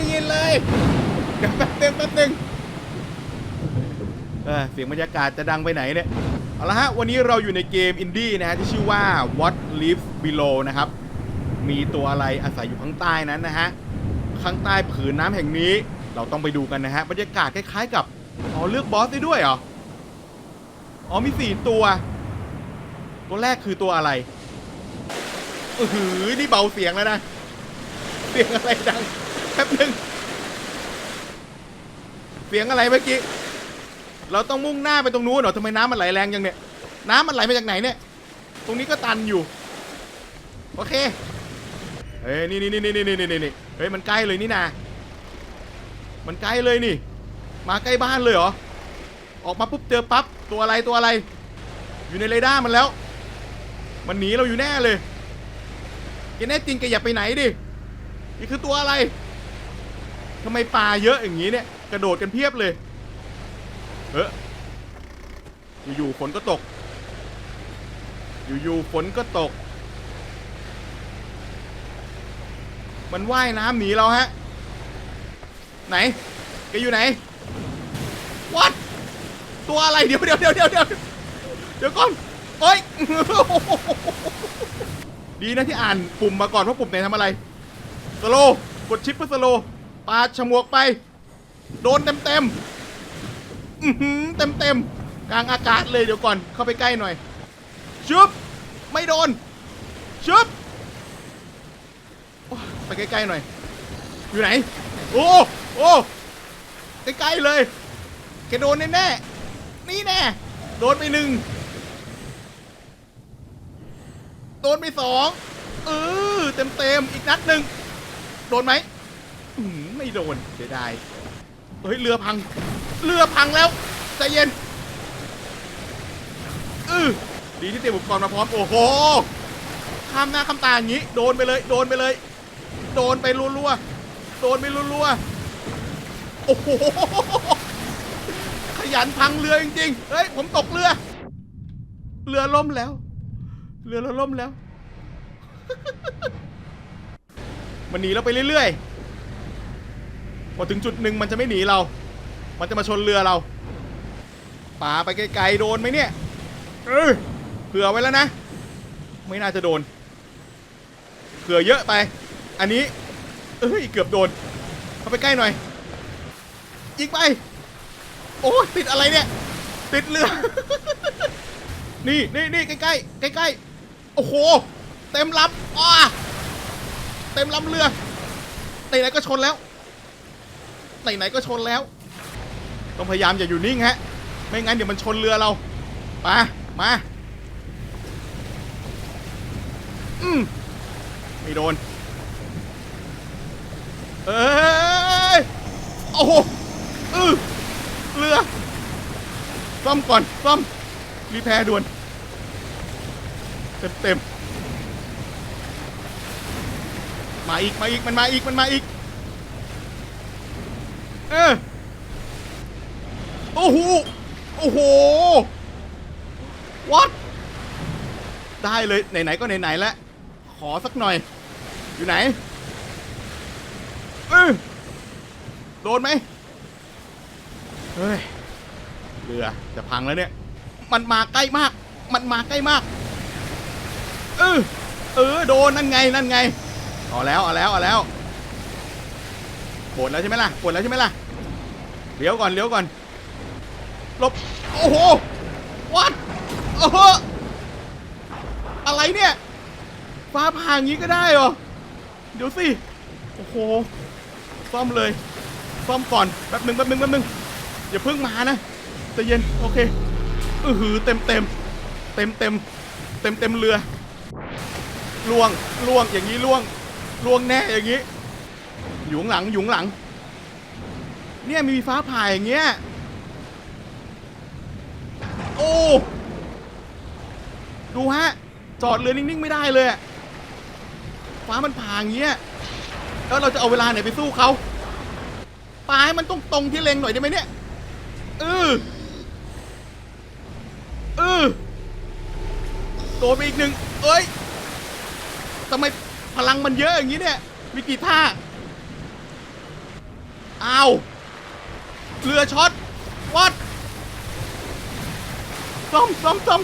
ได้ยินเลยเดี๋ยวแป๊บนึงแป๊บนึงเออเสียงบรรยากาศจะดังไปไหนเนี่ย เอาละฮะ วันนี้เราอยู่ในเกมอินดี้นะฮะที่ชื่อว่า What Lives Below นะครับ มีตัวอะไรอาศัยอยู่ข้างใต้นั้นนะฮะ ข้างใต้ผืนน้ำแห่งนี้ เราต้องไปดูกันนะฮะ บรรยากาศคล้ายๆกับ อ๋อ เลือกบอสได้ด้วยเหรอ อ๋อ มีสี่ตัว ตัวแรกคือตัวอะไรอือหือนี่เบาเสียงแล้วนะ เสียงอะไรดัง แป๊บนึงเสียงอะไรเมื่อกี้ เราต้องมุ่งหน้าไปตรงนู้นเหรอทำไมน้ำมันไหลแรงจังเนี่ย น้ำมันไหลมาจากไหนเนี่ย ตรงนี้ก็ตันอยู่ โอเค เฮ้ยนี่นี่นี่นี่นี่นี่นี่เฮ้ยมันใกล้เลยนี่นา มันใกล้เลยนี่ มาใกล้บ้านเลยเหรอ ออกมาปุ๊บเจอปั๊บ ตัวอะไรตัวอะไร อยู่ในเรดาร์มันแล้ว มันหนีเราอยู่แน่เลยแกแน่จริงแกอย่าไปไหนดิ นี่คือตัวอะไร ทำไมปลาเยอะอย่างนี้เนี่ย กระโดดกันเพียบเลยเฮ้ยอยู่ๆฝนก็ตก อยู่ๆฝนก็ตก มันว่ายน้ำหนีเราฮะ ไหนแกอยู่ไหน what ตัวอะไรเดี๋ยวเดี๋ยวเดี๋ยวเดี๋ยวเดี๋ยวเดี๋ยวก่อนเอ้ยดีนะที่อ่านปุ่มมาก่อนว่าปุ่มไหนทำอะไรสโลว์กดชิปเพื่อสโลว์ ปาฉมวกไป โดนเต็มเต็มอือหือเต็มเต็มกลางอากาศเลยเดี๋ยวก่อน เข้าไปใกล้หน่อย ชึบ ไม่โดน ชึบโอ้ยไปใกล้ๆหน่อย อยู่ไหน โอ้ โอ้ใกล้ๆเลย แกโดนแน่ๆนี่แน่ โดนไปหนึ่ง โดนไปสองเออเต็มเต็มๆอีกนัดหนึ่ง โดนไหม อื้อหือไม่โดนเสียดายเฮ้ยเรือพัง เรือพังแล้วใจเย็นเออดีที่เตรียมอุปกรณ์มาพร้อมโอ้โหข้ามหน้าข้ามตาอย่างนี้ โดนไปเลย โดนไปเลย โดนไปรัวๆโดนไปรัวๆโอ้โหขยันพังเรือจริงๆเฮ้ยผมตกเรือ เรือล่มแล้ว เรือเราล่มแล้ว มันหนีเราไปเรื่อยๆ พอถึงจุดหนึ่งมันจะไม่หนีเรา มันจะมาชนเรือเราป่าไปไกลๆโดนไหมเนี่ย เออเผื่อไว้แล้วนะ ไม่น่าจะโดน เผื่อเยอะไป อันนี้ เอ้ยเกือบโดน เข้าไปใกล้หน่อยยิงไป โอ้ติดอะไรเนี่ย ติดเรือ นี่นี่นี่ใกล้ใกล้ใกล้ใกล้ๆโอ้โห เต็มลำอ้าเต็มลำเรือไหนไหนๆก็ชนแล้ว ไหนๆก็ชนแล้ว ต้องพยายามอย่าอยู่นิ่งฮะ ไม่งั้นเดี๋ยวมันชนเรือเรามามา อืมไม่โดน เอ้ยโอ้โหเออเรือ ซ่อมก่อน ซ่อม รีแพร์ด่วน เต็มเต็มมาอีก มาอีก มันมาอีก มันมาอีก เออโอ้โห โอ้โห what ได้เลย ไหน ๆ ก็ไหน ๆ แล้ว ขอสักหน่อย อยู่ไหน เออโดนไหมเฮ้ยเรือจะพังแล้วเนี่ย มันมาใกล้มาก มันมาใกล้มาก เออเออ โดน นั่นไง นั่นไง เอาแล้ว เอาแล้ว เอาแล้วปวดแล้วใช่ไหมล่ะปวดแล้วใช่ไหมล่ะ เลี้ยวก่อนเลี้ยวก่อนหลบโอ้โหวัดโอ้โหอะไรเนี่ยฟ้าผ่างี้ก็ได้เหรอเดี๋ยวสิโอ้โหซ่อมเลยซ่อมก่อนแป๊บหนึ่งแป๊บหนึ่งแป๊บหนึ่งอย่าเพิ่งมานะใจะเย็นโอเคอือหือเต็มเต็มเต็มเต็มเต็มเต็มเรือล่วงล่วงอย่างนี้ล่วงล่วงแน่อย่างนี้อยู่หลังอยู่หลัง เนี่ยมีฟ้าผ่าอย่างเงี้ย โอ้ ดูฮะ จอดเรือนิ่ง ๆ ไม่ได้เลย ฟ้ามันผ่าอย่างเงี้ย แล้วเราจะเอาเวลาไหนไปสู้เขาปลาให้มันตรงตรงที่เล็งหน่อยได้ไหมเนี่ย เออเออโดนไปอีกหนึ่ง เอ้ยทำไมพลังมันเยอะอย่างนี้เนี่ย มีกี่ท่า อ้าว เรือช็อตวัดซ่อมซ่อมซ่อม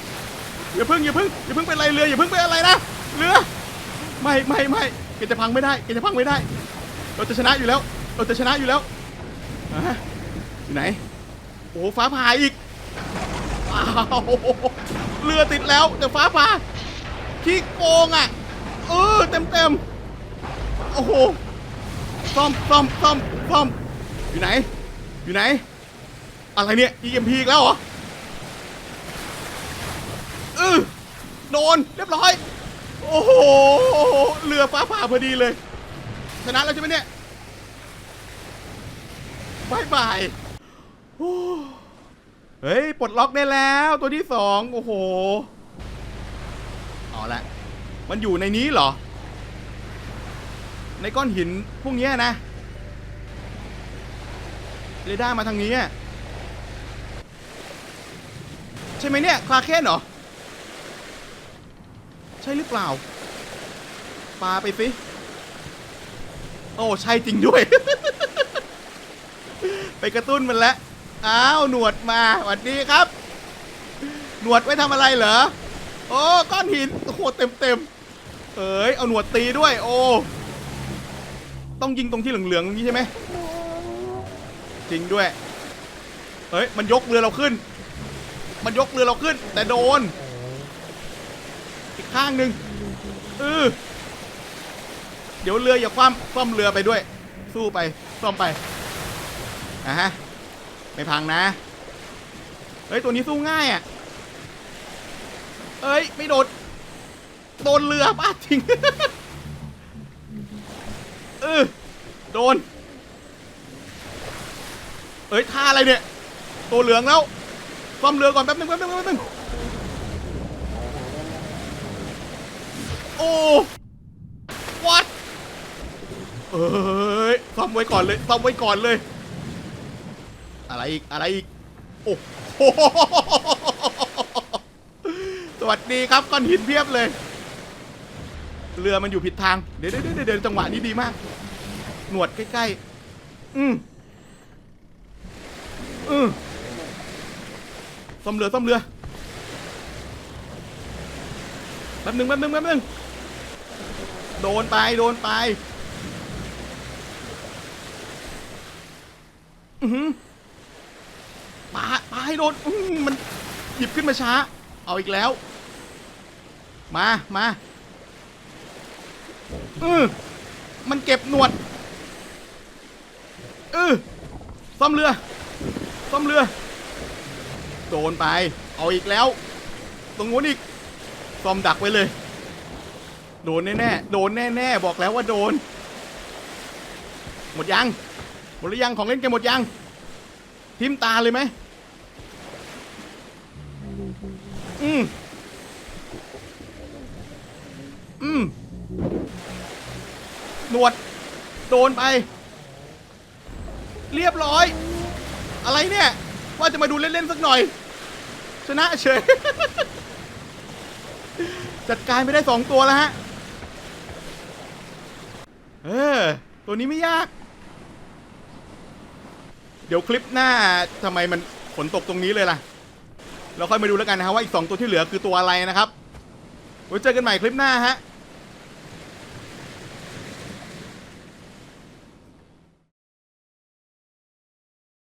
อย่าเพิ่งอย่าเพิ่งอย่าเพิ่งเป็นอะไรเรืออย่าเพิ่งเป็นอะไรนะเรือไม่ไม่ไม่แกจะพังไม่ได้แกจะพังไม่ได้ เราจะชนะอยู่แล้ว เราจะชนะอยู่แล้วอะอยู่ไหนโอ้โหฟ้าผ่าอีกอ้าวเรือติดแล้วแต่ฟ้าผ่าขี้โกงอะเออเต็มเต็มโอ้โหซ่อมซ่อมซ่อมซ่อมอยู่ไหน อยู่ไหน อะไรเนี่ย EMP อีกแล้วเหรอเออโดนเรียบร้อย โอ้โห เรือฟ้าผ่าพอดีเลย ชนะแล้วใช่ไหมเนี่ยบายบายโอ้เฮ้ย ปลดล็อกได้แล้วตัวที่สองโอ้โห เอาละ มันอยู่ในนี้เหรอ ในก้อนหินพวกนี้นะ เรดาร์มาทางนี้อะใช่ไหมเนี่ยคลาเคนเหรอ ใช่หรือเปล่าปาไปสิโอ้ใช่จริงด้วย ไปกระตุ้นมันแล้วอ้าวหนวดมาสวัสดีครับ หนวดไว้ทำอะไรเหรอโอ้ก้อนหินโอ้โหเต็มเต็มเอ้ยเอาหนวดตีด้วย โอ้ต้องยิงตรงที่เหลืองๆตรงนี้ใช่ไหม จริงด้วย เฮ้ย มันยกเรือเราขึ้น มันยกเรือเราขึ้น แต่โดน อีกข้างหนึ่งเออเดี๋ยวเรืออย่าคว่ำซ่อมเรือไปด้วย สู้ไปซ่อมไปอะฮะ ไม่พังนะ เฮ้ย ตัวนี้สู้ง่ายอะ เอ้ย ไม่โดน โดนเรือป้าจริง เออ โดน เอ้ยท่าอะไรเนี่ย ตัวเหลืองแล้วซ่อมเรือก่อนแป๊บนึงแป๊บนึงแป๊บนึงโอ้วัดเอ้ยซ่อมไว้ก่อนเลยซ่อมไว้ก่อนเลย อะไรอีกอะไรอีกโอ้โหสวัสดีครับก้อนหินเพียบเลย เรือมันอยู่ผิดทาง เดี๋ยวเดี๋ยวเดี๋ยวเดี๋ยวจังหวะนี้ดีมาก หนวดใกล้ๆ อืม อือซ่อมเรือซ่อมเรือแป๊บหนึ่งแป๊บหนึ่งแป๊บหนึ่งโดนไปโดนไปอือหือปาปาให้โดนอือมันหยิบขึ้นมาช้า เอาอีกแล้ว มามาอือมันเก็บหนวดอือซ่อมเรือ ซ่อมเรือ โดนไป เอาอีกแล้ว ตรงนู้นอีก ซ่อมดักไว้เลย โดนแน่ๆ โดนแน่ๆ บอกแล้วว่าโดน หมดยัง หมดหรือยังของเล่นแกหมดยัง ทิมตาเลยไหม อืมอืมหนวด โดนไป เรียบร้อย อะไรเนี่ย ว่าจะมาดูเล่น ๆ สักหน่อย ชนะเฉย จัดการไปได้สองตัวแล้วฮะ เออ ตัวนี้ไม่ยาก เดี๋ยวคลิปหน้าทำไมมันฝนตกตรงนี้เลยล่ะ เราค่อยมาดูแล้วกันนะครับว่าอีกสองตัวที่เหลือคือตัวอะไรนะครับไว้เจอกันใหม่คลิปหน้าฮะ